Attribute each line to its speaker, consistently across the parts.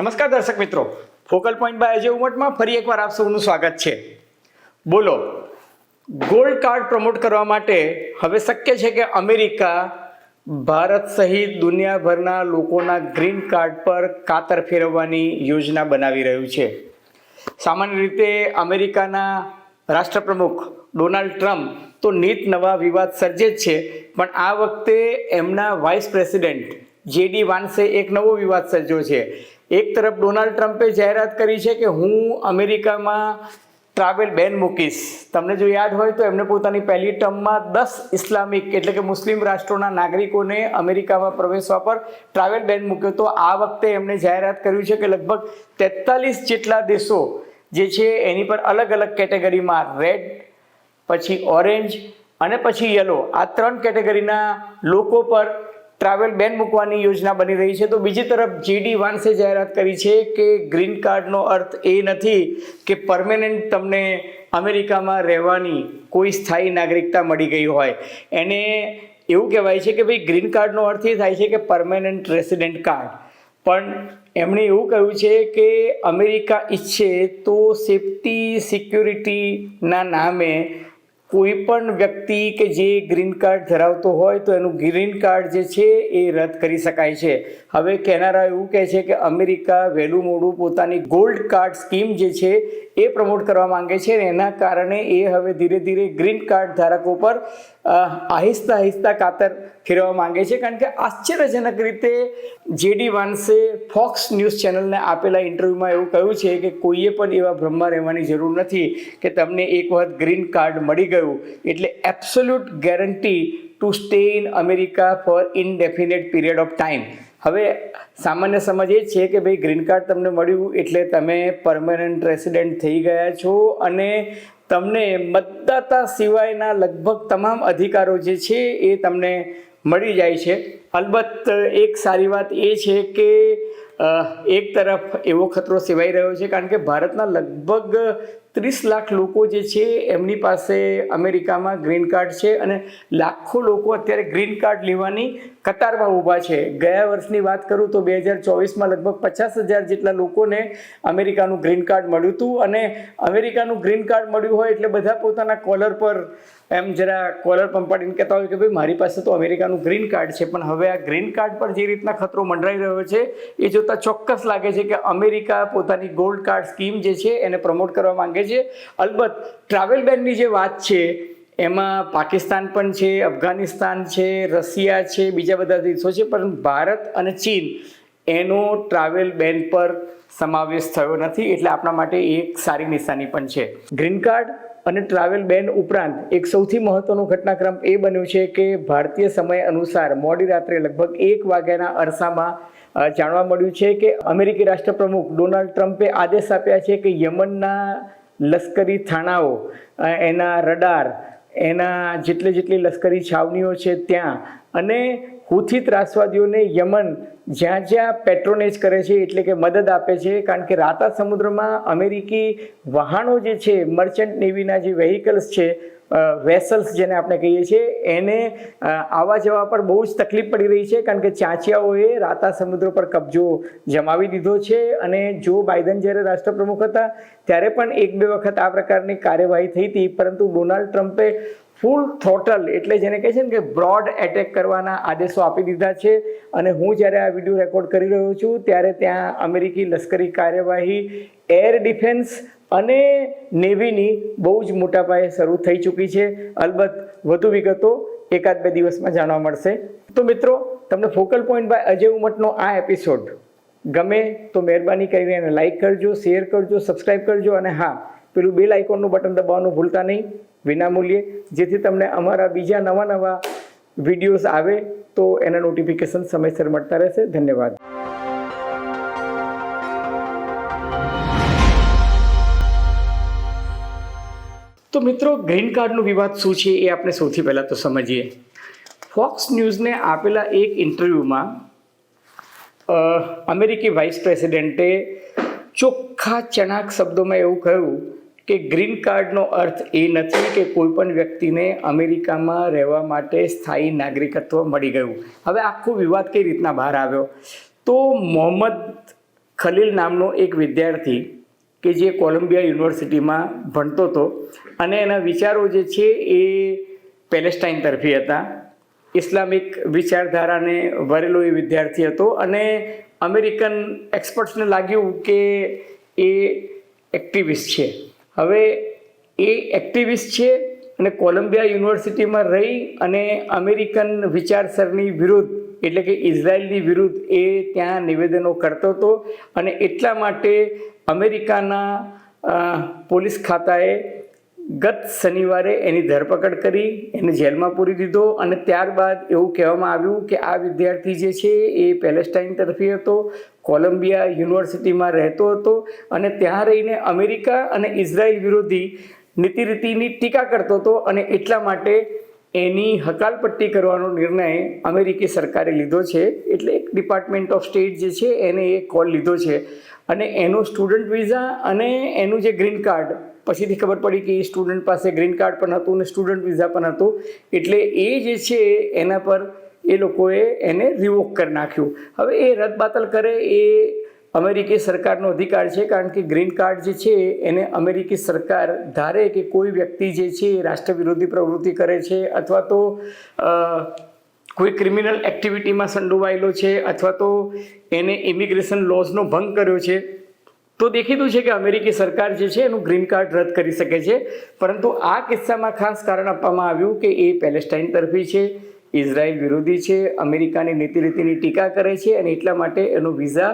Speaker 1: નમસ્કાર દર્શક મિત્રો. ફોકલ પોઈન્ટ બાય અજય ઉમટમાં ફરી એકવાર આપ સૌનું સ્વાગત છે. બોલો ગોલ્ડ કાર્ડ પ્રમોટ કરવા માટે હવે શક્ય છે કે અમેરિકા ભારત સહિત દુનિયાભરના લોકોના ગ્રીન કાર્ડ પર કાતર ફેરવવાની યોજના બનાવી રહ્યું છે. સામાન્ય રીતે અમેરિકાના રાષ્ટ્રપ્રમુખ ડોનાલ્ડ ટ્રમ્પ તો નીત નવા વિવાદ સર્જે જ છે, પણ આ વખતે એમના વાઇસ પ્રેસિડેન્ટ જેડી વાન્સે એક નવો વિવાદ સર્જ્યો છે. એક તરફ ડોનાલ્ડ ટ્રમ્પે જાહેરાત કરી છે કે હું અમેરિકામાં ટ્રાવેલ બેન મૂકીશ. તમને જો યાદ હોય તો એમને પોતાની પહેલી ટર્મમાં દસ ઇસ્લામિક એટલે કે મુસ્લિમ રાષ્ટ્રોના નાગરિકોને અમેરિકામાં પ્રવેશવા પર ટ્રાવેલ બેન મૂક્યો. તો આ વખતે એમણે જાહેરાત કર્યું છે કે લગભગ તેતાલીસ જેટલા દેશો જે છે એની પર અલગ અલગ કેટેગરીમાં રેડ, પછી ઓરેન્જ અને પછી યલો આ ત્રણ કેટેગરીના લોકો પર ટ્રાવેલ બેન મૂકવાની યોજના બની રહી છે. તો બીજી તરફ જીડી વાન્સે જાહેરાત કરી છે કે ગ્રીન કાર્ડનો અર્થ એ નથી કે પરમેનન્ટ તમને અમેરિકામાં રહેવાની કોઈ સ્થાયી નાગરિકતા મળી ગઈ હોય. એને એવું કહેવાય છે કે ભાઈ ગ્રીન કાર્ડનો અર્થ એ થાય છે કે પરમેનન્ટ રેસિડેન્ટ કાર્ડ. પણ એમણે એવું કહ્યું છે કે અમેરિકા ઈચ્છે તો સેફટી સિક્યુરિટીના નામે કોઈ પણ વ્યક્તિ કે જે ગ્રીન કાર્ડ ધરાવતો હોય તો એનું ગ્રીન કાર્ડ જે છે એ રદ કરી શકાય છે. હવે કેનારા એવું કહે છે કે અમેરિકા વહેલું મોડું પોતાની ગોલ્ડ કાર્ડ સ્કીમ જે છે એ પ્રમોટ કરવા માંગે છે એના કારણે એ હવે ધીરે ધીરે ગ્રીન કાર્ડ ધારકો પર આહિસ્તા આહિસ્તા કાતર ફેરવવા માંગે છે કારણ કે આશ્ચર્યજનક રીતે જેડી વાન્સે ફોક્સ ન્યૂઝ ચેનલને આપેલા ઇન્ટરવ્યૂમાં એવું કહ્યું છે કે કોઈએ પણ એવા ભ્રમમાં રહેવાની જરૂર નથી કે તમને એક વખત ગ્રીન કાર્ડ મળી ગયું. એટલે absolute guarantee to stay in America for indefinite period of time હવે સામાન્ય સમજ એ છે કે ભાઈ ગ્રીન કાર્ડ તમને મળ્યું એટલે તમે પરમનન્ટ રેસિડેન્ટ થઈ ગયા છો અને તમને મતદાતા સિવાયના લગભગ તમામ અધિકારો જે છે એ તમને મળી જાય છે. અલબત્ત એક સારી વાત એ છે કે એક તરફ એવો ખતરો સેવાઈ રહ્યો છે કારણ કે ભારતના લગભગ ત્રીસ લાખ લોકો જે છે, એમની પાસે અમેરિકામાં ગ્રીન કાર્ડ છે અને લાખો લોકો અત્યારે ગ્રીન કાર્ડ લેવાની કતારમાં ઊભા છે. ગયા વર્ષની વાત કરું તો બે હજાર ચોવીસમાં લગભગ પચાસ હજાર જેટલા લોકોને અમેરિકાનું ગ્રીન કાર્ડ મળ્યું હતું અને અમેરિકાનું ગ્રીન કાર્ડ મળ્યું હોય એટલે બધા પોતાના કોલર પર એમ જરા કોલર પંપાડીને કહેતા હોય કે ભાઈ, મારી પાસે તો અમેરિકાનું ગ્રીન કાર્ડ છે, પણ હવે આ ગ્રીન કાર્ડ પર જે રીતના ખતરો મંડરાઈ રહ્યો છે, એ જોતાં ચોક્કસ લાગે છે કે અમેરિકા પોતાની ગોલ્ડ કાર્ડ સ્કીમ જે છે, એને પ્રમોટ કરવા માંગે છે. અલબત્ત, ટ્રાવેલ બેનની જે વાત છે, એમાં પાકિસ્તાન પણ છે, અફઘાનિસ્તાન છે, રશિયા છે, બીજા બધા દેશો છે, પણ ભારત અને ચીન, એનો ટ્રાવેલ બેન પર સમાવેશ થયો નથી, એટલે આપણા માટે એક સારી નિશાની પણ છે. ગ્રીન કાર્ડ અને ટ્રાવેલ બેન ઉપરાંત એક સૌથી મહત્વનો ઘટનાક્રમ એ બન્યો છે કે ભારતીય સમય અનુસાર મોડી રાત્રે લગભગ એક વાગ્યાના અરસામાં જાણવા મળ્યું છે કે અમેરિકી રાષ્ટ્રપ્રમુખ ડોનાલ્ડ ટ્રમ્પે આદેશ આપ્યા છે કે યમનના લશ્કરી થાણાઓ એના રડાર, એના જેટલી જેટલી લશ્કરી છાવણીઓ છે ત્યાં અને હુથી ત્રાસવાદીઓને યમન જ્યાં જ્યાં પેટ્રોનેજ કરે છે, એટલે કે મદદ આપે છે, કારણ કે રાતા સમુદ્રમાં અમેરિકી વહાણો જે છે મર્ચન્ટ નેવીના જે વેહિકલ્સ છે વેસલ્સ જેને આપણે કહીએ છીએ, એને આવવા જવા પર બહુ જ તકલીફ પડી રહી છે, કારણ કે ચાંચિયાઓએ રાતા સમુદ્ર પર કબજો જમાવી દીધો છે અને જો બાઇડન જ્યારે રાષ્ટ્રપ્રમુખ હતા, ત્યારે પણ એક બે વખત આ પ્રકારની કાર્યવાહી થઈ હતી, પરંતુ ડોનાલ્ડ ટ્રમ્પે ફૂલ થ્રોટલ એટલે જેને કહે છે ને કે બ્રોડ એટેક કરવાના આદેશો આપી દીધા છે. અને હું જ્યારે આ વીડિયો રેકોર્ડ કરી રહ્યો છું, ત્યારે ત્યાં અમેરિકી લશ્કરી કાર્યવાહી, એર ડિફેન્સ અને નેવીની બહુ જ મોટા પાયે શરૂ થઈ ચૂકી છે. અલબત્ત, વધુ વિગતો એકાદ બે દિવસમાં જાણવા મળશે. તો મિત્રો, તમને ફોકલ પોઈન્ટ બાય અજય ઉમટનો આ એપિસોડ ગમે તો મહેરબાની કરીને એને લાઈક કરજો, શેર કરજો સબસ્ક્રાઈબ કરજો અને હા, પેલું બેલ આઇકોનનું બટન દબાવવાનું ભૂલતા નહીં. વિનામૂલ્યે. જેથી તમને અમારા બીજા નવા નવા વિડીયોઝ આવે તો એના નોટિફિકેશન સમયસર મળતા રહેશે. ધન્યવાદ. તો મિત્રો ગ્રીન કાર્ડનો વિવાદ શું છે એ આપણે સૌથી પહેલાં તો સમજીએ. ફોક્સ ન્યૂઝને આપેલા એક ઇન્ટરવ્યૂમાં અમેરિકી વાઇસ પ્રેસિડેન્ટે ચોખ્ખા ચણાક શબ્દોમાં એવું કહ્યું કે ગ્રીન કાર્ડનો અર્થ એ નથી કે કોઈ પણ વ્યક્તિને અમેરિકામાં રહેવા માટે સ્થાયી નાગરિકત્વ મળી ગયું. હવે આખો વિવાદ કઈ રીતના બહાર આવ્યો? તો મોહમ્મદ ખલીલ નામનો એક વિદ્યાર્થી કે જે કોલંબિયા યુનિવર્સિટીમાં ભણતો હતો અને એના વિચારો જે છે એ પેલેસ્ટાઇન તરફી હતા. ઇસ્લામિક વિચારધારાને વરેલો એ વિદ્યાર્થી હતો અને અમેરિકન એક્સપર્ટ્સને લાગ્યું કે એ એક્ટિવિસ્ટ છે. હવે એ એક્ટિવિસ્ટ છે અને કોલંબિયા યુનિવર્સિટીમાં રહી અને અમેરિકન વિચારસરણી વિરુદ્ધ, એટલે કે ઇઝરાયલની વિરુદ્ધ, એ ત્યાં નિવેદનો કરતો હતો અને એટલા માટે અમેરિકાના પોલીસ ખાતાએ ગત શનિવારે એની ધરપકડ કરી, એને જેલમાં પૂરી દીધો અને ત્યારબાદ એવું કહેવામાં આવ્યું કે આ વિદ્યાર્થી જે છે એ પેલેસ્ટાઇન તરફી હતો. કોલંબિયા યુનિવર્સિટીમાં રહેતો હતો અને ત્યાં રહીને અમેરિકા અને ઇઝરાયલ વિરોધી નીતિ રીતિની ટીકા કરતો હતો અને એટલા માટે એની હકાલપટ્ટી કરવાનો નિર્ણય અમેરિકી સરકારે લીધો છે. એટલે એક ડિપાર્ટમેન્ટ ઓફ સ્ટેટ જે છે, એને એ કોલ લીધો છે. અને એનો સ્ટુડન્ટ વિઝા અને એનું જે ગ્રીન કાર્ડ પછીથી ખબર પડી કે એ સ્ટુડન્ટ પાસે ગ્રીન કાર્ડ પણ હતું અને સ્ટુડન્ટ વિઝા પણ હતું. એટલે એ જે છે, એના પર એ લોકોએ એને રિવોક કરી નાખ્યું. હવે એ રદબાતલ કરે એ અમેરિકી સરકારનો અધિકાર છે, કારણ કે ગ્રીન કાર્ડ જે છે, એને અમેરિકી સરકાર ધારે કે કોઈ વ્યક્તિ જે છે, એ રાષ્ટ્ર વિરોધી પ્રવૃત્તિ કરે છે, અથવા તો કોઈ ક્રિમિનલ એક્ટિવિટીમાં સંડોવાયેલો છે, અથવા તો એને ઇમિગ્રેશન લોઝનો ભંગ કર્યો છે. તો દેખીતું છે કે અમેરિકી સરકાર જે છે, એનું ગ્રીન કાર્ડ રદ કરી શકે છે. પરંતુ આ કિસ્સામાં ખાસ કારણ આપવામાં આવ્યું કે એ પેલેસ્ટાઇન તરફી છે. ઇઝરાયલ વિરોધી છે, અમેરિકાની નીતિ રીતિની ટીકા કરે છે અને એટલા માટે એનો વિઝા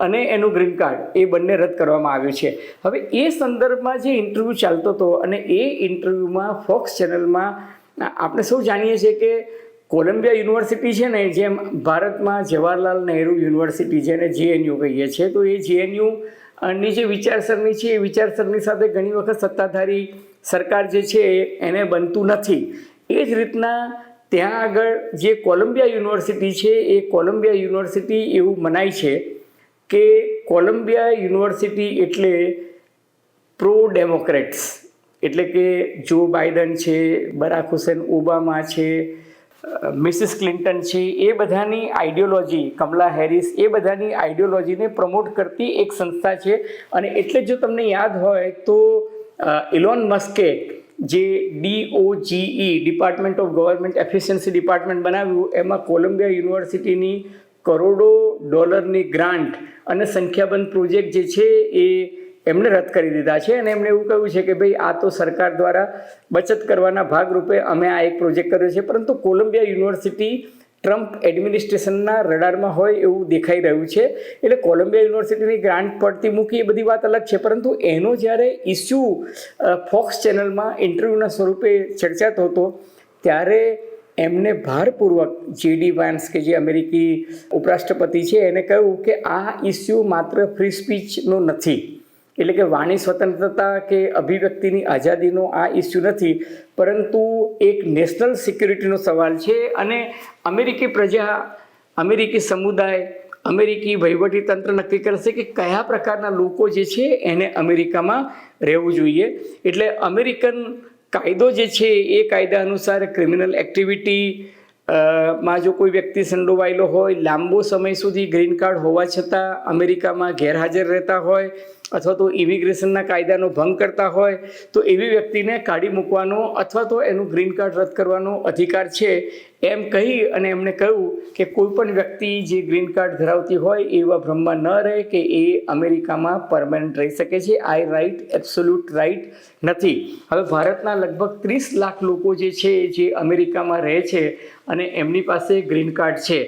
Speaker 1: અને એનું ગ્રીન કાર્ડ એ બંને રદ કરવામાં આવ્યું છે. હવે એ સંદર્ભમાં જે ઇન્ટરવ્યૂ ચાલતો હતો અને એ ઇન્ટરવ્યૂમાં ફોક્સ ચેનલમાં આપણે સૌ જાણીએ છીએ કે કોલંબિયા યુનિવર્સિટી છે ને, જેમ ભારતમાં જવાહરલાલ નહેરુ યુનિવર્સિટી છે અને જેએનયુ કહીએ છીએ, તો એ જેએનયુ ની જે વિચારસરણી છે, એ વિચારસરણી સાથે ઘણી વખત સત્તાધારી સરકાર જે છે એને બનતું નથી. એ જ રીતના ત્યાં આગળ જે કોલંબિયા યુનિવર્સિટી છે, એ કોલંબિયા યુનિવર્સિટી એવું મનાય છે કે કોલંબિયા યુનિવર્સિટી એટલે પ્રો ડેમોક્રેટ્સ એટલે કે જો બાઇડન છે, બરાક હુસેન ઓબામા છે મિસિસ ક્લિન્ટન છે, એ બધાની આઈડિયોલોજી, કમલા હેરિસ, એ બધાની આઈડિયોલોજીને પ્રમોટ કરતી એક સંસ્થા છે. અને એટલે જો તમને યાદ હોય તો ઇલોન મસ્કે જે DOGE department of government efficiency department બનાવ્યું, એમાં કોલંબિયા યુનિવર્સિટીની કરોડો ડોલરની ગ્રાન્ટ અને સંખ્યાબંધ પ્રોજેક્ટ જે છે એ એમણે રદ કરી દીધા છે અને એમણે એવું કહ્યું છે કે ભાઈ આ તો સરકાર દ્વારા બચત કરવાના ભાગરૂપે અમે આ એક પ્રોજેક્ટ કર્યો છે. પરંતુ કોલંબિયા યુનિવર્સિટી ટ્રમ્પ એડમિનિસ્ટ્રેશનના રડારમાં હોય એવું દેખાઈ રહ્યું છે. એટલે કોલંબિયા યુનિવર્સિટીની ગ્રાન્ટ પડતી મૂકી એ બધી વાત અલગ છે. પરંતુ એનો જ્યારે ઇસ્યુ ફોક્સ ચેનલમાં ઇન્ટરવ્યૂના સ્વરૂપે ચર્ચાતો હતો, ત્યારે એમને ભારપૂર્વક જેડી વાન્સ, કે જે અમેરિકી ઉપરાષ્ટ્રપતિ છે, એને કહ્યું કે આ ઇસ્યુ માત્ર ફ્રી સ્પીચનો નથી. એટલે કે વાણી સ્વતંત્રતા કે અભિવ્યક્તિની આઝાદીનો આ ઇસ્યુ નથી, પરંતુ એક નેશનલ સિક્યુરિટીનો સવાલ છે અને અમેરિકી પ્રજા, અમેરિકી સમુદાય, અમેરિકી વહીવટી તંત્ર નક્કી કરશે કે કયા પ્રકારના લોકો જે છે એને અમેરિકામાં રહેવું જોઈએ. એટલે અમેરિકન કાયદો જે છે એ કાયદા અનુસાર ક્રિમિનલ એક્ટિવિટી માં જો કોઈ વ્યક્તિ સંડોવાયેલો હોય, લાંબો સમય સુધી ગ્રીન કાર્ડ હોવા છતાં અમેરિકામાં ગેરહાજર રહેતા હોય અથવા તો ઇમિગ્રેશનના કાયદાનો ભંગ કરતા હોય, તો એવી વ્યક્તિને કાઢી મૂકવાનો અથવા તો એનું ગ્રીન કાર્ડ રદ કરવાનો અધિકાર છે. એમ કહી અને એમણે કહ્યું કે કોઈ પણ વ્યક્તિ જે ગ્રીન કાર્ડ ધરાવતી હોય એવા ભ્રમમાં ન રહે કે એ અમેરિકામાં પરમાનન્ટ રહી શકે છે. આઈ રાઇટ એબ્સોલ્યુટ રાઇટ નથી. હવે ભારતના લગભગ ત્રીસ લાખ લોકો જે છે જે અમેરિકામાં રહે છે અને એમની પાસે ગ્રીન કાર્ડ છે.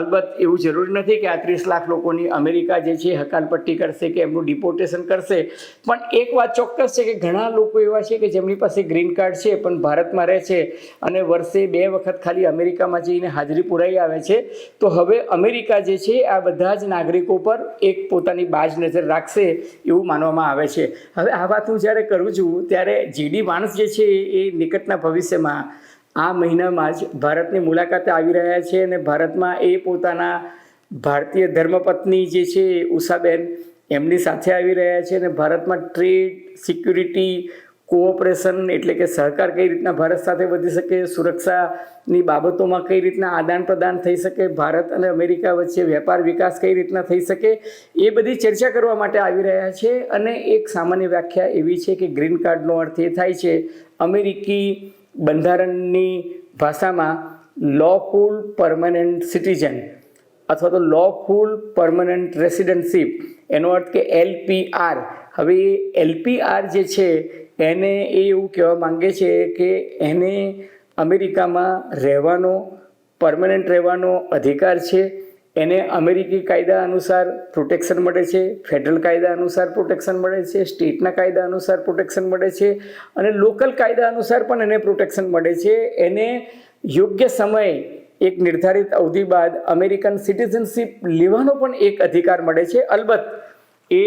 Speaker 1: અલબત્ત એવું જરૂરી નથી કે આ ત્રીસ લાખ લોકોની અમેરિકા જે છે હકાલપટ્ટી કરશે કે એમનું ડિપોર્ટેશન કરશે. પણ એક વાત ચોક્કસ છે કે ઘણા લોકો એવા છે કે જેમની પાસે ગ્રીન કાર્ડ છે, પણ ભારતમાં રહે છે અને વર્ષે બે વખત ખાલી અમેરિકામાં જઈને હાજરી પુરાઈ આવે છે. તો હવે અમેરિકા જે છે, આ બધા જ નાગરિકો પર એક પોતાની બાજ નજર રાખશે એવું માનવામાં આવે છે. હવે આ વાત હું જ્યારે કરું છું, ત્યારે જીડી વાણસ જે છે એ નિકટના ભવિષ્યમાં આ મહિનામાં જ ભારતની મુલાકાતે આવી રહ્યા છે અને ભારતમાં એ પોતાના ભારતીય ધર્મપત્ની જે છે, ઉષાબેન એમની સાથે આવી રહ્યા છે અને ભારતમાં ટ્રેડ, સિક્યુરિટી, કોઓપરેશન એટલે કે સહકાર કઈ રીતના ભારત સાથે વધી શકે, સુરક્ષાની બાબતોમાં કઈ રીતના આદાન પ્રદાન થઈ શકે, ભારત અને અમેરિકા વચ્ચે વેપાર વિકાસ કઈ રીતના થઈ શકે, એ બધી ચર્ચા કરવા માટે આવી રહ્યા છે. અને એક સામાન્ય વ્યાખ્યા એવી છે કે ગ્રીન કાર્ડનો અર્થ એ થાય છે, અમેરિકી બંધારણની ભાષામાં લોફુલ પરમનન્ટ સિટીઝન અથવા તો લોફુલ પરમનન્ટ રેસિડન્ટશીપ એનો અર્થ કે એલપીઆર હવે એલપીઆર જે છે, એને એ એવું કહેવા માંગે છે કે એને અમેરિકામાં રહેવાનો પરમનન્ટ રહેવાનો અધિકાર છે. એને અમેરિકી કાયદા અનુસાર પ્રોટેક્શન મળે છે ફેડરલ કાયદા અનુસાર પ્રોટેક્શન મળે છે સ્ટેટના કાયદા અનુસાર પ્રોટેક્શન મળે છે અને લોકલ કાયદા અનુસાર પણ એને પ્રોટેક્શન મળે છે. એને યોગ્ય સમયે એક નિર્ધારિત અવધિ બાદ અમેરિકન સિટીઝનશીપ લેવાનો પણ એક અધિકાર મળે છે. અલબત્ત, એ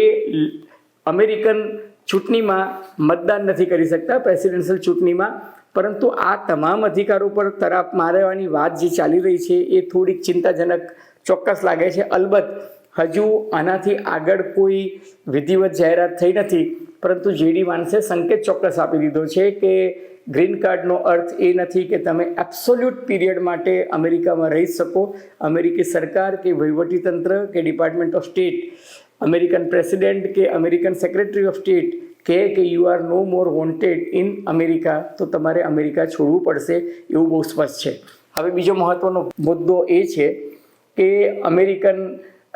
Speaker 1: અમેરિકન ચૂંટણીમાં મતદાન નથી કરી શકતા, પ્રેસિડેન્શિયલ ચૂંટણીમાં. પરંતુ આ તમામ અધિકારો પર તરાપ મારવાની વાત જે ચાલી રહી છે, એ થોડીક ચિંતાજનક ચોક્કસ લાગે છે. અલબત્ત, હજુ આનાથી આગળ કોઈ વિધિવત જાહેરાત થઈ નથી. પરંતુ જેડી વાન્સે સંકેત ચોક્કસ આપી દીધો છે કે ગ્રીન કાર્ડનો અર્થ એ નથી કે તમે એબ્સોલ્યુટ પીરિયડ માટે અમેરિકામાં રહી શકો. અમેરિકી સરકાર કે વહીવટીતંત્ર કે department of state American president કે અમેરિકન સેક્રેટરી ઓફ સ્ટેટ કહે કે you are no more wanted in America, તો તમારે અમેરિકા છોડવું પડશે એવું બહુ સ્પષ્ટ છે. હવે બીજો મહત્વનો મુદ્દો એ છે કે અમેરિકન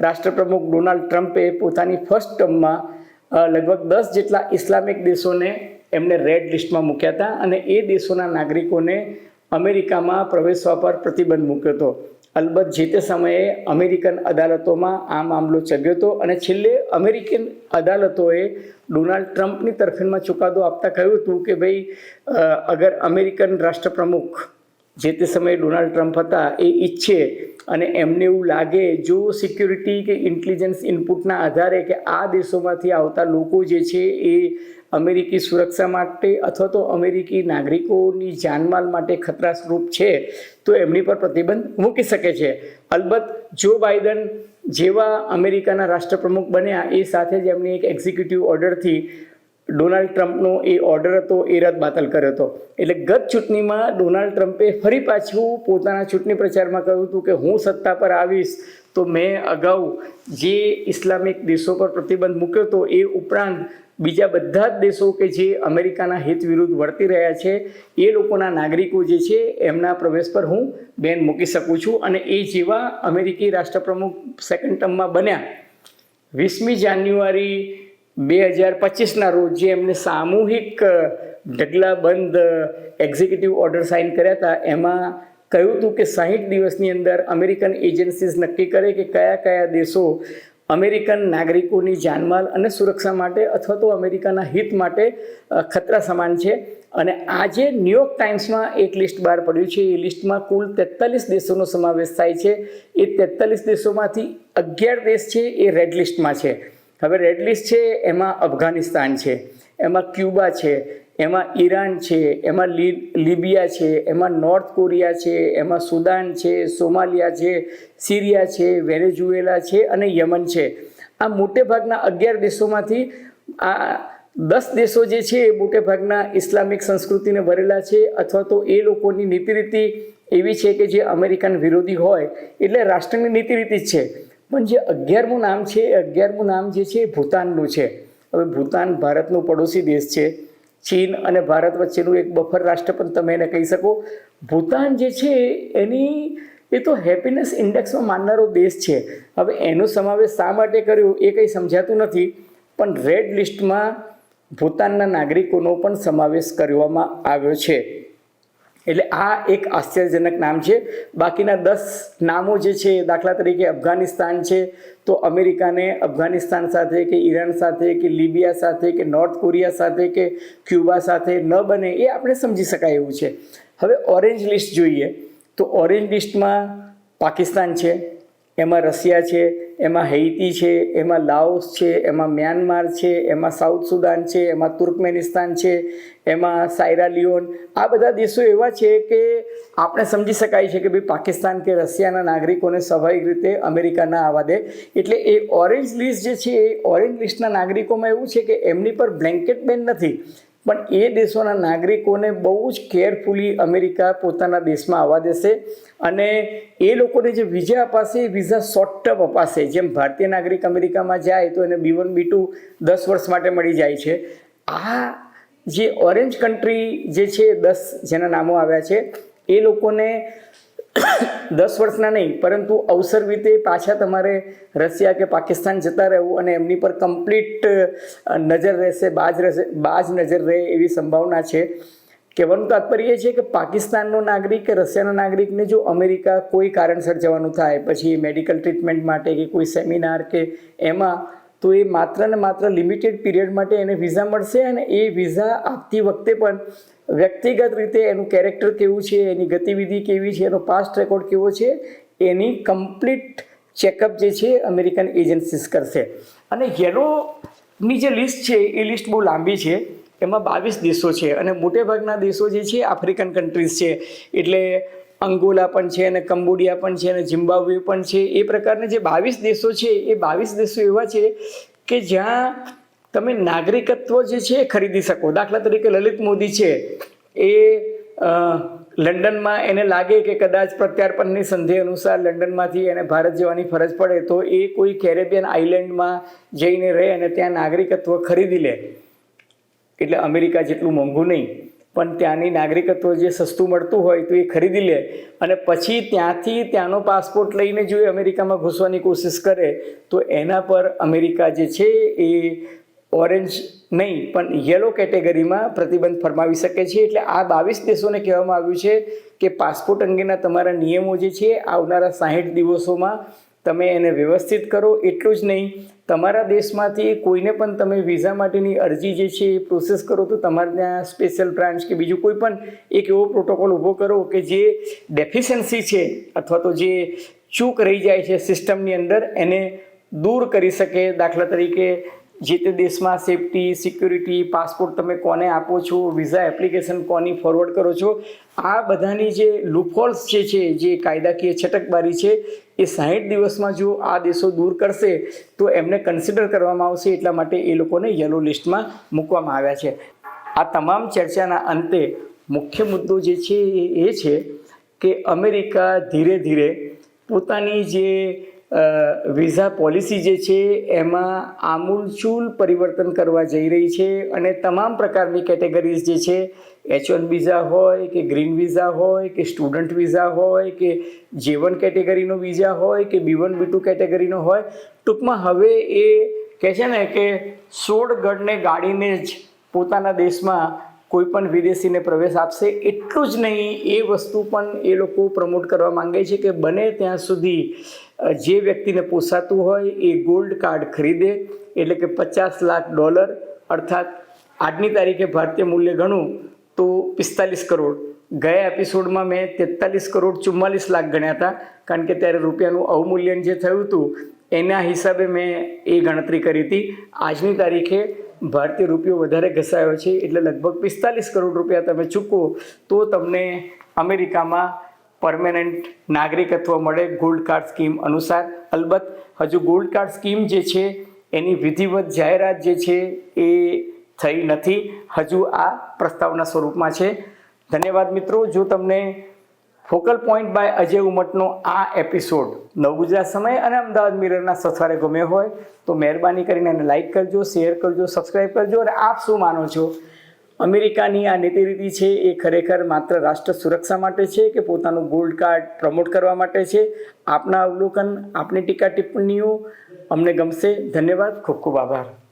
Speaker 1: રાષ્ટ્રપ્રમુખ ડોનાલ્ડ ટ્રમ્પે પોતાની ફર્સ્ટ ટર્મમાં લગભગ દસ જેટલા ઇસ્લામિક દેશોને એમને રેડ લિસ્ટમાં મૂક્યા હતા અને એ દેશોના નાગરિકોને અમેરિકામાં પ્રવેશવા પર પ્રતિબંધ મૂક્યો હતો. અલબત્ત જે તે સમયે અમેરિકન અદાલતોમાં આ મામલો ચગ્યો હતો અને છેલ્લે અમેરિકન અદાલતોએ ડોનાલ્ડ ટ્રમ્પની તરફેણમાં ચુકાદો આપતા કહ્યું હતું કે ભાઈ અગર અમેરિકન રાષ્ટ્રપ્રમુખ જે તે સમયે ડોનાલ્ડ ટ્રમ્પ હતા એ ઈચ્છે અને એમને એવું લાગે, જો સિક્યુરિટી કે ઇન્ટેલિજન્સ ઇનપુટના આધારે કે આ દેશોમાંથી આવતા લોકો જે છે એ અમેરિકી સુરક્ષા માટે અથવા તો અમેરિકી નાગરિકોની જાનમાલ માટે ખતરા સ્વરૂપ છે, તો એમની પર પ્રતિબંધ મૂકી શકે છે. અલબત્ત, જો બાઇડન જેવા અમેરિકાના રાષ્ટ્રપ્રમુખ બન્યા, એ સાથે જ એમની એક એક્ઝિક્યુટિવ ઓર્ડરથી ડોનાલ્ડ ટ્રમ્પનો એ ઓર્ડર હતો, એ રદ બાતલ કર્યો હતો. એટલે ગત ચૂંટણીમાં ડોનાલ્ડ ટ્રમ્પે ફરી પાછું પોતાના ચૂંટણી પ્રચારમાં કહ્યું હતું કે, હું સત્તા પર આવીશ, તો મેં અગાઉ જે ઇસ્લામિક દેશો પર પ્રતિબંધ મૂક્યો હતો, એ ઉપરાંત બીજા બધા જ દેશો કે જે અમેરિકાના હિત વિરુદ્ધ વર્તી રહ્યા છે, એ લોકોના નાગરિકો જે છે, એમના પ્રવેશ પર હું બેન મૂકી શકું છું. અને એ જેવા અમેરિકી રાષ્ટ્રપ્રમુખ સેકન્ડ ટર્મમાં બન્યા, વીસમી જાન્યુઆરી બે હજાર પચીસના રોજ જે એમને સામૂહિક ઢગલાબંધ એક્ઝિક્યુટિવ ઓર્ડર સાઇન કર્યા હતા, એમાં કહ્યું હતું કે સાહીઠ દિવસની અંદર અમેરિકન એજન્સીઝ નક્કી કરે કે કયા કયા દેશો અમેરિકન નાગરિકોની જાનમાલ અને સુરક્ષા માટે અથવા તો અમેરિકાના હિત માટે ખતરા સમાન છે. અને આજે ન્યુયોર્ક ટાઈમ્સમાં એક લિસ્ટ બહાર પડ્યું છે, એ લિસ્ટમાં કુલ તેતાલીસ દેશોનો સમાવેશ થાય છે. એ તેતાલીસ દેશોમાંથી અગિયાર દેશ છે, એ રેડ લિસ્ટમાં છે. હવે રેડ લિસ્ટ છે, એમાં અફઘાનિસ્તાન છે, એમાં ક્યુબા છે એમાં ઈરાન છે, એમાં લિબિયા છે, એમાં નોર્થ કોરિયા છે, એમાં સુદાન છે, સોમાલિયા છે, સિરિયા છે, વેનેઝુએલા છે અને યમન છે. આ મોટેભાગના અગિયાર દેશોમાંથી આ દસ દેશો જે છે એ મોટે ભાગના ઇસ્લામિક સંસ્કૃતિને ભરેલા છે અથવા તો એ લોકોની નીતિરીતિ એવી છે કે જે અમેરિકન વિરોધી હોય એટલે રાષ્ટ્રની નીતિરીતિ જ છે. પણ જે અગિયારમું નામ છે એ અગિયારમું નામ જે છે એ ભૂતાનનું છે. હવે ભૂતાન ભારતનું પડોશી દેશ છે. ચીન અને ભારત વચ્ચેનું એક બફર રાષ્ટ્ર પણ તમે એને કહી શકો. ભૂતાન જે છે, એની એ તો હેપીનેસ ઇન્ડેક્સમાં માનનારો દેશ છે. હવે એનો સમાવેશ શા માટે કર્યો એ કંઈ સમજાતું નથી, પણ રેડ લિસ્ટમાં ભૂતાનના નાગરિકોનો પણ સમાવેશ કરવામાં આવ્યો છે. એટલે આ એક આશ્ચર્યજનક નામ છે. બાકીના દસ નામો જે છે દાખલા તરીકે અફઘાનિસ્તાન છે. તો અમેરિકાને અફઘાનિસ્તાન સાથે કે ઈરાન સાથે કે લિબિયા સાથે કે નોર્થ કોરિયા સાથે કે ક્યુબા સાથે ન બને એ આપણે સમજી શકાય એવું છે. હવે ઓરેન્જ લિસ્ટ જોઈએ તો ઓરેન્જ લિસ્ટમાં પાકિસ્તાન છે, એમાં રશિયા છે એમાં હૈતી છે, એમાં લાઓસ છે, એમાં મ્યાનમાર છે, એમાં સાઉથ સુદાન છે, એમાં તુર્કમેનિસ્તાન છે, એમાં સાયરા લિયોન. આ બધા દેશો એવા છે કે આપણે સમજી શકાય છે કે ભાઈ પાકિસ્તાન કે રશિયાના નાગરિકોને સ્વાભાવિક રીતે અમેરિકા ના આવવા દે એટલે એ ઓરેન્જ લિસ્ટ જે છે, એ ઓરેન્જ લિસ્ટના નાગરિકોમાં એવું છે કે એમની પર બ્લેન્કેટ બેન નથી. પણ એ દેશોના નાગરિકોને બહુ જ કેરફુલી અમેરિકા પોતાના દેશમાં આવવા દેશે અને એ લોકોને જે વિઝા અપાશે, એ વિઝા શોર્ટ ટર્મ અપાશે. જેમ ભારતીય નાગરિક અમેરિકામાં જાય તો એને બી વન, બી ટુ, દસ વર્ષ માટે મળી જાય છે. આ જે ઓરેન્જ કન્ટ્રી જે છે, દસ જેના નામો આવ્યા છે, એ લોકોને દસ વર્ષના નહીં, પરંતુ અવસર રીતે પાછા તમારે રશિયા કે પાકિસ્તાન જતા રહેવું અને એમની પર કમ્પ્લીટ નજર રહેશે, બાજ રહેશે, બાજ નજર રહે એવી સંભાવના છે. કહેવાનું તાત્પર્ય છે કે પાકિસ્તાનનો નાગરિક કે રશિયાના નાગરિકને જો અમેરિકા કોઈ કારણસર જવાનું થાય, પછી મેડિકલ ટ્રીટમેન્ટ માટે કે કોઈ સેમિનાર કે એમાં, તો એ માત્ર ને માત્ર લિમિટેડ પીરિયડ માટે એને વિઝા મળશે અને એ વિઝા આપતી વખતે પણ વ્યક્તિગત રીતે એનું કેરેક્ટર કેવું છે, એની ગતિવિધિ કેવી છે, એનો પાસ્ટ રેકોર્ડ કેવો છે, એની કમ્પ્લીટ ચેકઅપ જે છે અમેરિકન એજન્સીસ કરશે. અને યેલોની જે લિસ્ટ છે, એ લિસ્ટ બહુ લાંબી છે. એમાં બાવીસ દેશો છે અને મોટેભાગના દેશો જે છે આફ્રિકન કન્ટ્રીઝ છે. એટલે અંગોલા પણ છે અને કંબોડિયા પણ છે અને ઝિમ્બાબ્વે પણ છે. એ પ્રકારના જે બાવીસ દેશો છે, એ બાવીસ દેશો એવા છે કે જ્યાં તમે નાગરિકત્વ જે છે એ ખરીદી શકો. દાખલા તરીકે લલિત મોદી છે, એ લંડનમાં એને લાગે કે કદાચ પ્રત્યાર્પણની સંધિ અનુસાર લંડનમાંથી એને ભારત જવાની ફરજ પડે, તો એ કોઈ કેરેબિયન આઇલેન્ડમાં જઈને રહે અને ત્યાં નાગરિકત્વ ખરીદી લે. એટલે અમેરિકા જેટલું મોંઘું નહીં, પણ ત્યાંની નાગરિકત્વ જે સસ્તું મળતું હોય તો એ ખરીદી લે. અને પછી ત્યાંથી ત્યાંનો પાસપોર્ટ લઈને જો એ અમેરિકામાં ઘૂસવાની કોશિશ કરે, તો એના પર અમેરિકા જે છે એ ઓરેન્જ નહીં, પણ યલો કેટેગરીમાં પ્રતિબંધ ફરમાવી શકે છે. એટલે આ બાવીસ દેશોને કહેવામાં આવ્યું છે કે પાસપોર્ટ અંગેના તમારા નિયમો જે છે, આવનારા સાહીઠ દિવસોમાં તમે એને વ્યવસ્થિત કરો. એટલું જ નહીં, તમારા દેશમાંથી કોઈને પણ તમે વિઝા માટેની અરજી જે છે એ પ્રોસેસ કરો તો તમારે ત્યાં સ્પેશિયલ બ્રાન્ચ કે બીજું કોઈ પણ એક એવો પ્રોટોકોલ ઊભો કરો કે જે ડેફિશન્સી છે અથવા તો જે ચૂક રહી જાય છે સિસ્ટમની અંદર, એને દૂર કરી શકે. દાખલા તરીકે જે તે દેશમાં સેફટી સિક્યુરિટી પાસપોર્ટ તમે કોને આપો છો વિઝા એપ્લિકેશન કોની ફોરવર્ડ કરો છો, આ બધાની જે લૂપહોલ્સ જે છે, જે કાયદાકીય છટકબારી છે, એ સાહીઠ દિવસમાં જો આ દેશો દૂર કરશે, તો એમને કન્સિડર કરવામાં આવશે, એટલા માટે એ લોકોને યલો લિસ્ટમાં મૂકવામાં આવ્યા છે. આ તમામ ચર્ચાના અંતે મુખ્ય મુદ્દો જે છે, એ છે કે અમેરિકા ધીરે ધીરે પોતાની જે વિઝા પોલિસી જે છે, એમાં આમૂલચૂલ પરિવર્તન કરવા જઈ રહી છે અને તમામ પ્રકારની કેટેગરીઝ જે છે એચ વન વિઝા હોય કે ગ્રીન વિઝા હોય કે સ્ટુડન્ટ વિઝા હોય કે જે વન કેટેગરીનો વિઝા હોય કે બી વન બી ટુ કેટેગરીનો હોય, ટૂંકમાં હવે એ કહે છે ને કે સોળ ગઢને ગાડીને જ પોતાના દેશમાં કોઈ પણ વિદેશીને પ્રવેશ આપશે, એટલું જ નહીં, એ વસ્તુ પણ એ લોકો પ્રમોટ કરવા માંગે છે કે બને ત્યાં સુધી જે વ્યક્તિને પોસાતું હોય એ ગોલ્ડ કાર્ડ ખરીદે, એટલે કે પચાસ લાખ ડોલર, અર્થાત આજની તારીખે ભારતીય મૂલ્ય ગણું, તો પિસ્તાલીસ કરોડ. ગયા એપિસોડમાં મેં તેતાલીસ કરોડ ચુમ્માલીસ લાખ ગણ્યા હતા, કારણ કે ત્યારે રૂપિયાનું અવમૂલ્યન જે થયું હતું, એના હિસાબે મેં એ ગણતરી કરી હતી. આજની તારીખે ભારતીય રૂપિયો વધારે ઘસાયો છે, એટલે લગભગ પિસ્તાલીસ કરોડ રૂપિયા તમે ચૂકવો, તો તમને અમેરિકામાં પરમેનન્ટ નાગરિકત્વ મળે ગોલ્ડ કાર્ડ સ્કીમ અનુસાર. અલબત્ત, હજુ ગોલ્ડ કાર્ડ સ્કીમ જે છે, એની વિધિવત જાહેરાત જે છે, એ થઈ નથી. હજુ આ પ્રસ્તાવના સ્વરૂપમાં છે. ધન્યવાદ મિત્રો, જો તમને ફોકલ પોઈન્ટ બાય અજય ઉમટનો આ એપિસોડ નવ ગુજરાત સમય અને અમદાવાદ મિરરના સથવારે ગમ્યો હોય, તો મહેરબાની કરીને એને લાઇક કરજો શેર કરજો સબસ્ક્રાઈબ કરજો અને આપ શું માનો છો? અમેરિકાની આ નીતિ છે એ ખરેખર માત્ર રાષ્ટ્ર સુરક્ષા માટે છે કે પોતાનું ગોલ્ડ કાર્ડ પ્રમોટ કરવા માટે છે? આપના અવલોકન, આપની ટીકા ટિપ્પણીઓ અમને ગમશે. ધન્યવાદ. ખૂબ ખૂબ આભાર.